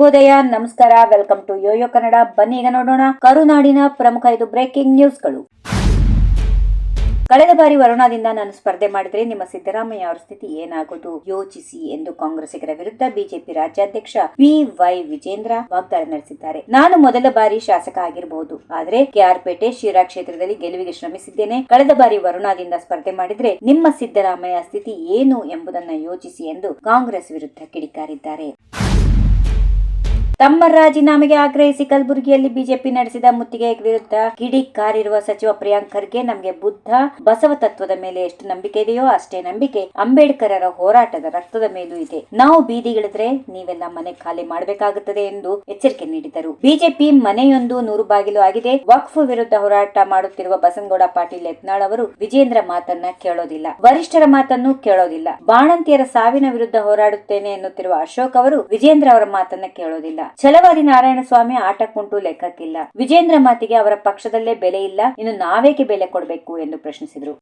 ಶುಭೋದಯ ನಮಸ್ಕಾರ welcome to Yoyo Kannada ಬನ್ನಿ ಈಗ ನೋಡೋಣ ಕರುನಾಡಿನ ಪ್ರಮುಖ ಐದು ಬ್ರೇಕಿಂಗ್ ನ್ಯೂಸ್ಗಳು ಕಳೆದ ಬಾರಿ ವರುಣಾದಿಂದ ನಾನು ಸ್ಪರ್ಧೆ ಮಾಡಿದ್ರೆ ನಿಮ್ಮ ಸಿದ್ದರಾಮಯ್ಯ ಅವರ ಸ್ಥಿತಿ ಏನಾಗೋದು ಯೋಚಿಸಿ ಎಂದು ಕಾಂಗ್ರೆಸ್ಸಿಗರ ವಿರುದ್ಧ ಬಿಜೆಪಿ ರಾಜ್ಯಾಧ್ಯಕ್ಷ ವಿ ವೈ ವಿಜೇಂದ್ರ ವಾಗ್ದಾಳಿ ನಡೆಸಿದ್ದಾರೆ. ನಾನು ಮೊದಲ ಬಾರಿ ಶಾಸಕ ಆಗಿರಬಹುದು ಆದರೆ ಕೆಆರ್ಪೇಟೆ ಶಿರಾ ಕ್ಷೇತ್ರದಲ್ಲಿ ಗೆಲುವಿಗೆ ಶ್ರಮಿಸಿದ್ದೇನೆ. ಕಳೆದ ಬಾರಿ ವರುಣಾದಿಂದ ಸ್ಪರ್ಧೆ ಮಾಡಿದ್ರೆ ನಿಮ್ಮ ಸಿದ್ದರಾಮಯ್ಯ ಸ್ಥಿತಿ ಏನು ಎಂಬುದನ್ನು ಯೋಚಿಸಿ ಎಂದು ಕಾಂಗ್ರೆಸ್ ವಿರುದ್ಧ ಕಿಡಿಕಾರಿದ್ದಾರೆ. ತಮ್ಮ ರಾಜೀನಾಮೆಗೆ ಆಗ್ರಹಿಸಿ ಕಲಬುರಗಿಯಲ್ಲಿ ಬಿಜೆಪಿ ನಡೆಸಿದ ಮುತ್ತಿಗೆ ವಿರುದ್ಧ ಕಿಡಿ ಕಾರಿರುವ ಸಚಿವ ಪ್ರಿಯಾಂಕ್ ಖರ್ಗೆ ನಮಗೆ ಬುದ್ಧ. ಬಸವ ತತ್ವದ ಮೇಲೆ ಎಷ್ಟು ನಂಬಿಕೆ ಇದೆಯೋ ಅಷ್ಟೇ ನಂಬಿಕೆ ಅಂಬೇಡ್ಕರರ ಹೋರಾಟದ ರಕ್ತದ ಮೇಲೂ ಇದೆ. ನಾವು ಬೀದಿಗಿಳಿದ್ರೆ ನೀವೆಲ್ಲ ಮನೆ ಖಾಲಿ ಮಾಡಬೇಕಾಗುತ್ತದೆ ಎಂದು ಎಚ್ಚರಿಕೆ ನೀಡಿದರು. ಬಿಜೆಪಿ ಮನೆಯೊಂದು ನೂರು ಬಾಗಿಲು ಆಗಿದೆ. ವಕ್ಫ್ ವಿರುದ್ಧ ಹೋರಾಟ ಮಾಡುತ್ತಿರುವ ಬಸನಗೌಡ ಪಾಟೀಲ್ ಯತ್ನಾಳ್ ಅವರು ವಿಜೇಂದ್ರ ಮಾತನ್ನ ಕೇಳೋದಿಲ್ಲ. ವರಿಷ್ಠರ ಮಾತನ್ನು ಕೇಳೋದಿಲ್ಲ. ಬಾಣಂತಿಯರ ಸಾವಿನ ವಿರುದ್ಧ ಹೋರಾಡುತ್ತೇನೆ ಎನ್ನುತ್ತಿರುವ ಅಶೋಕ್ ಅವರು ವಿಜೇಂದ್ರ ಅವರ ಮಾತನ್ನ ಕೇಳೋದಿಲ್ಲ. ಛಲವಾದಿ ನಾರಾಯಣ ಸ್ವಾಮಿ ಆಟಕ್ಕುಂಟು ಲೆಕ್ಕಕ್ಕಿಲ್ಲ. ವಿಜೇಂದ್ರ ಮಾತಿಗೆ ಅವರ ಪಕ್ಷದಲ್ಲೇ ಬೆಲೆ ಇಲ್ಲ. ಇನ್ನು ನಾವೇಕೆ ಬೆಲೆ ಕೊಡಬೇಕು ಎಂದು ಪ್ರಶ್ನಿಸಿದರು.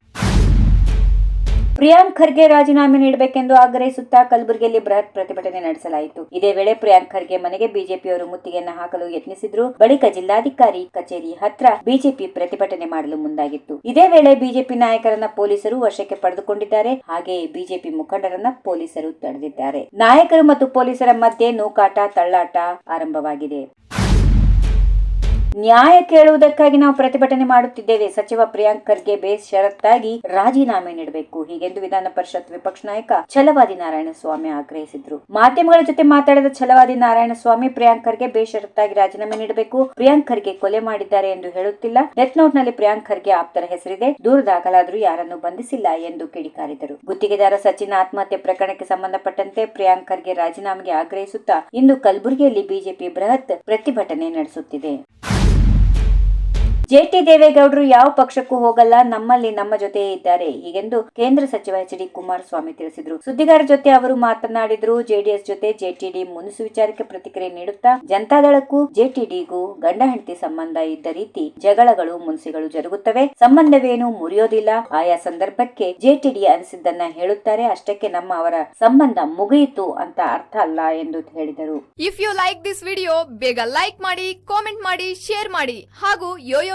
ಪ್ರಿಯಾಂಕ್ ಖರ್ಗೆ ರಾಜೀನಾಮೆ ನೀಡಬೇಕೆಂದು ಆಗ್ರಹಿಸುತ್ತಾ ಕಲಬುರಗಿಯಲ್ಲಿ ಬೃಹತ್ ಪ್ರತಿಭಟನೆ ನಡೆಸಲಾಯಿತು. ಇದೇ ವೇಳೆ ಪ್ರಿಯಾಂಕ್ ಖರ್ಗೆ ಮನೆಗೆ ಬಿಜೆಪಿಯವರು ಮುತ್ತಿಗೆಯನ್ನು ಹಾಕಲು ಯತ್ನಿಸಿದ್ರು. ಬಳಿಕ ಜಿಲ್ಲಾಧಿಕಾರಿ ಕಚೇರಿ ಹತ್ರ ಬಿಜೆಪಿ ಪ್ರತಿಭಟನೆ ಮಾಡಲು ಮುಂದಾಗಿತ್ತು. ಇದೇ ವೇಳೆ ಬಿಜೆಪಿ ನಾಯಕರನ್ನ ಪೊಲೀಸರು ವಶಕ್ಕೆ ಪಡೆದುಕೊಂಡಿದ್ದಾರೆ. ಹಾಗೆಯೇ ಬಿಜೆಪಿ ಮುಖಂಡರನ್ನ ಪೊಲೀಸರು ತಡೆದಿದ್ದಾರೆ. ನಾಯಕರು ಮತ್ತು ಪೊಲೀಸರ ಮಧ್ಯೆ ನೂಕಾಟ, ತಳ್ಳಾಟ ಆರಂಭವಾಗಿದೆ. ನ್ಯಾಯ ಕೇಳುವುದಕ್ಕಾಗಿ ನಾವು ಪ್ರತಿಭಟನೆ ಮಾಡುತ್ತಿದ್ದೇವೆ. ಸಚಿವ ಪ್ರಿಯಾಂಕ್ ಖರ್ಗೆ ಬೇಷರತ್ತಾಗಿ ರಾಜೀನಾಮೆ ನೀಡಬೇಕು. ಹೀಗೆಂದು ವಿಧಾನ ಪರಿಷತ್ ವಿಪಕ್ಷ ನಾಯಕ ಛಲವಾದಿ ನಾರಾಯಣ ಸ್ವಾಮಿ ಆಗ್ರಹಿಸಿದ್ರು. ಮಾಧ್ಯಮಗಳ ಜೊತೆ ಮಾತಾಡಿದ ಛಲವಾದಿ ನಾರಾಯಣ ಸ್ವಾಮಿ ಪ್ರಿಯಾಂಕ್ ಖರ್ಗೆ ಬೇಷರತ್ತಾಗಿ ರಾಜೀನಾಮೆ ನೀಡಬೇಕು. ಪ್ರಿಯಾಂಕ್ ಖರ್ಗೆ ಕೊಲೆ ಮಾಡಿದ್ದಾರೆ ಎಂದು ಹೇಳುತ್ತಿಲ್ಲ. ಡೆತ್ ನೋಟ್ನಲ್ಲಿ ಪ್ರಿಯಾಂಕ್ ಖರ್ಗೆ ಆಪ್ತರ ಹೆಸರಿದೆ. ದೂರು ದಾಖಲಾದರೂ ಯಾರನ್ನು ಬಂಧಿಸಿಲ್ಲ ಎಂದು ಕಿಡಿಕಾರಿದರು. ಗುತ್ತಿಗೆದಾರ ಸಚಿನ್ ಆತ್ಮಹತ್ಯೆ ಪ್ರಕರಣಕ್ಕೆ ಸಂಬಂಧಪಟ್ಟಂತೆ ಪ್ರಿಯಾಂಕ್ ಖರ್ಗೆ ರಾಜೀನಾಮೆಗೆ ಆಗ್ರಹಿಸುತ್ತಾ ಇಂದು ಕಲಬುರಗಿಯಲ್ಲಿ ಬಿಜೆಪಿ ಬೃಹತ್ ಪ್ರತಿಭಟನೆ ನಡೆಸುತ್ತಿದೆ. ಜೆಟಿ ದೇವೇಗೌಡರು ಯಾವ ಪಕ್ಷಕ್ಕೂ ಹೋಗಲ್ಲ, ನಮ್ಮಲ್ಲಿ ನಮ್ಮ ಜೊತೆಯೇ ಇದ್ದಾರೆ ಹೀಗೆಂದು ಕೇಂದ್ರ ಸಚಿವ ಎಚ್ ಡಿ ಕುಮಾರಸ್ವಾಮಿ ತಿಳಿಸಿದರು. ಸುದ್ದಿಗಾರರ ಜೊತೆ ಅವರು ಮಾತನಾಡಿದ್ರು ಜೆಡಿಎಸ್ ಜೊತೆ ಜೆಟಿಡಿ ಮುನಿಸು ವಿಚಾರಕ್ಕೆ ಪ್ರತಿಕ್ರಿಯೆ ನೀಡುತ್ತಾ ಜನತಾದಳಕ್ಕೂ ಜೆಟಿಡಿಗೂ ಗಂಡ ಹೆಂಡತಿ ಸಂಬಂಧ ಇದ್ದ ರೀತಿ ಜಗಳಗಳು, ಮುನ್ಸಿಗಳು ಜರುಗುತ್ತವೆ. ಸಂಬಂಧವೇನು ಮುರಿಯೋದಿಲ್ಲ. ಆಯಾ ಸಂದರ್ಭಕ್ಕೆ ಜೆಟಿಡಿ ಅನಿಸಿದ್ದನ್ನ ಹೇಳುತ್ತಾರೆ. ಅಷ್ಟಕ್ಕೆ ನಮ್ಮ ಅವರ ಸಂಬಂಧ ಮುಗಿಯಿತು ಅಂತ ಅರ್ಥ ಅಲ್ಲ ಎಂದು ಹೇಳಿದರು. If you like this video ಬೇಗ ಲೈಕ್ ಮಾಡಿ ಕಾಮೆಂಟ್ ಮಾಡಿ ಶೇರ್ ಮಾಡಿ. ಹಾಗೂ ಯೋಯೋ